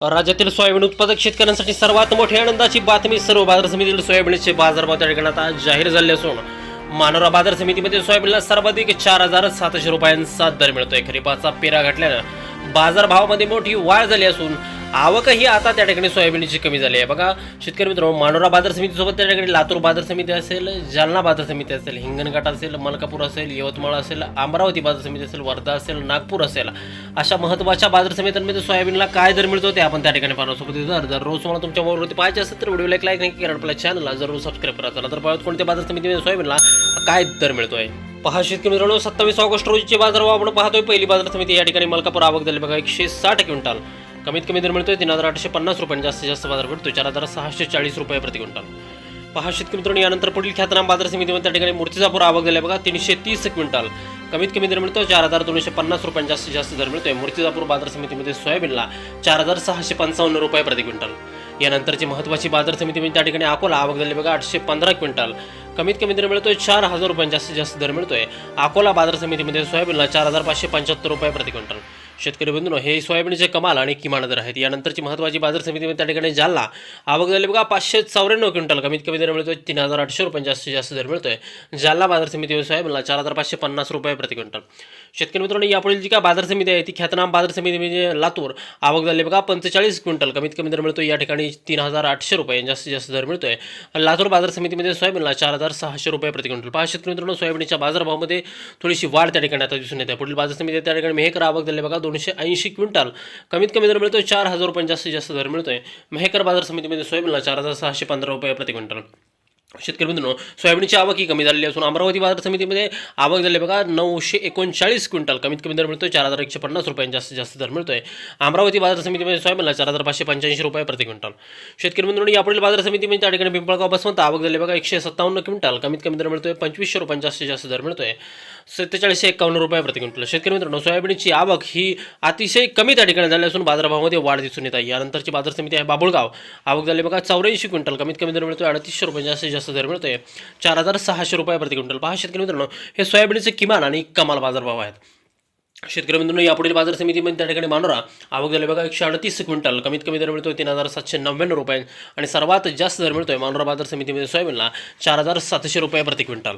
राज्यातील सोयाबीन उत्पादक शेतकऱ्यांसाठी सर्वात मोठी आनंदाची बातमी सर्व बाजार समितीतील सोयाबीनचे बाजारभाव त्या ठिकाणी आता जाहीर झाले असून मानोरा बाजार समितीमध्ये सोयाबीनला सर्वाधिक चार हजार सातशे रुपयांचा दर मिळतोय. खरीपाचा पेरा घातल्यानं बाजारभावामध्ये मोठी वाढ झाली असून आवकही आता त्या ठिकाणी सोयाबीनची कमी झाली आहे. बघा शेतकरी मित्र मानोरा बाजार समितीसोबत त्या ठिकाणी लातूर बाजार समिती असेल जालना बाजार समिती असेल हिंगणघाट असेल मलकापूर असेल यवतमाळ असेल अमरावती बाजार समिती असेल वर्धा असेल नागपूर असेल. अशा महत्त्वाच्या बाजार समित्यांमध्ये सोयाबीनला काय दर मिळतो ते आपण त्या ठिकाणी पाहण्यासोबत सोबत जर जर रोज तुम्हाला तुमच्या मोबाईलवरती पाहिजे असेल तर व्हिडिओला एक लाईक नाही करा. आपल्या चॅनलला जरूर सबस्क्राईब करा. चला तर पाहत कोणत्या बाजार समितीमध्ये सोयाबीनला काय दर मिळतोय. पहा शेतकरी मित्रांनो सत्तावीस ऑगस्ट रोजीचे बाजार आपण पाहतोय. पहिली बाजार समिती या ठिकाणी मलकापूर आवक झाली बघा एकशे साठ क्विंटल. कमीत कमी दर मिळतोय तीन हजार आठशे पन्नास रुपयांनी जास्तीत जास्त बाजार भेटतो चार हजार सहाशे चाळीस रुपये प्रति क्विंटल. पहा शेतकरी मित्रांनो यानंतर पुढील ख्यातनाम बाजार समितीमध्ये त्या ठिकाणी मूर्तिजापूर आवक झाली बघा तीनशे तीस क्विंटल. कमीत कमी दर मिळतो चार हजार दोनशे पन्नास रुपयांनी जास्तीत जास्त दर मिळतोय. मूर्तिजापूर बाजार समितीमध्ये सोयाबीनला चार हजार सहाशे पंचावन्न रुपये प्रति क्विंटल. यानंतरची महत्त्वाची बाजार समिती म्हणजे त्या ठिकाणी अकोला आवक झाली बघा आठशे पंधरा क्विंटल. कमीत कमी दर मिळतोय चार हजार रुपयांनी जास्तीत जास्त दर मिळतोय. अकोला बाजार समितीमध्ये सोयाबीनला चार हजार पाचशे पंच्याहत्तर रुपये प्रति क्विंटल. शेतकरी बंधून हे सोयाबीनचे कमाल आणि किमान दर आहेत. यानंतरची महत्त्वाची बाजार समितीमध्ये त्या ठिकाणी जालना. आवक झाली बघा पाचशे चौऱ्याण्णव क्विंटल. कमीत कमी दर मिळतोय तीन हजार आठशे रुपये. जास्तीत जास्त दर मिळतोय. जालना बाजार समितीमध्ये सोयाबीनला चार हजार पाचशे पन्नास रुपये प्रति क्विंटल. शेतकरी मित्रांनो यापुढील जी काय बाजार समिती आहे ती ख्यातनाम बाजार समिती म्हणजे लातूर. आवक झाली बघा पंचेचाळीस क्विंटल. कमीत कमी दर मिळतोय या ठिकाणी तीन हजार आठशे रुपये. जास्तीत जास्त दर मिळतोय. लातूर बाजार समितीमध्ये सोयाबीनला चार हजार सहाशे रुपये प्रति क्विंटल. पहा शेतकरी मित्रांनो सोयाबीनच्या बाजारभावामध्ये थोडीशी वाढ त्या ठिकाणी आता दिसून येते. पुढील बाजार समिती त्या ठिकाणी मेहकर आवक झाली बघा दोनशे ऐंशी क्विंटल. कमीत कमी दर मिळतो चार हजार रुपये जास्तीत जास्त दर मिळतोय. मेहकर बाजार समितीमध्ये सोयाबीनला चार हजार सहाशे पंधरा रुपये प्रति क्विंटल. शेतकरी मित्रांनो सोयाबीनची आवक ही कमी झालेली असून अमरावती बाजार समितीमध्ये आवक झाली बघा नऊशे एकोणचाळीस क्विंटल कमीत कमी दर मिळतोय चार हजार एकशे पन्नास रुपयांनी जास्तीत जास्त दर मिळतोय. अमरावती बाजार समितीमध्ये सोयाबीनला चार हजार पाचशे पंच्याऐंशी रुपये प्रति क्विंटल. शेतकरी मित्रांनो यापुढील बाजार समितीमध्ये त्या ठिकाणी पिंपळगाव बसवंत आवक झाली बघा एकशे सत्तावन्न क्विंटल कमीत कमी दर मिळतोय पंचवीसशे रुपयांनी जास्तीत जास्त दर मिळतोय. सत्तेचाळीसशे एकावन्न रुपये प्रति क्विंटल. शेतकरी मित्रांनो सोयाबीनची आवक ही अतिशय कमी त्या ठिकाणी झाली असून बाजारभावामध्ये वाढ दिसून येत आहे. यानंतरची बाजार समिती आहे बाबुळगाव. आवक झाली बघा चौऱ्याऐंशी क्विंटल कमीत कमी दर मिळतोय अडतीसशे रुपये जास्तीत जास्त दर मिळतोय. चार हजार सहाशे रुपये प्रति क्विंटल. पहा शेतकरी मित्रांनो हे सोयाबीनचे किमान आणि कमाल बाजारभाव आहेत. शेतकरी मित्रांनो यापुढील बाजार समितीमध्ये त्या ठिकाणी मानोरा आवक झाली बघा एकशे अडतीस क्विंटल. कमीत कमी दर मिळतोय तीन हजार सातशे नव्याण्णव रुपये आणि सर्वात जास्त दर मिळतोय मानोरा बाजार समितीमध्ये सोयाबीनला चार हजार सातशे रुपये प्रति क्विंटल.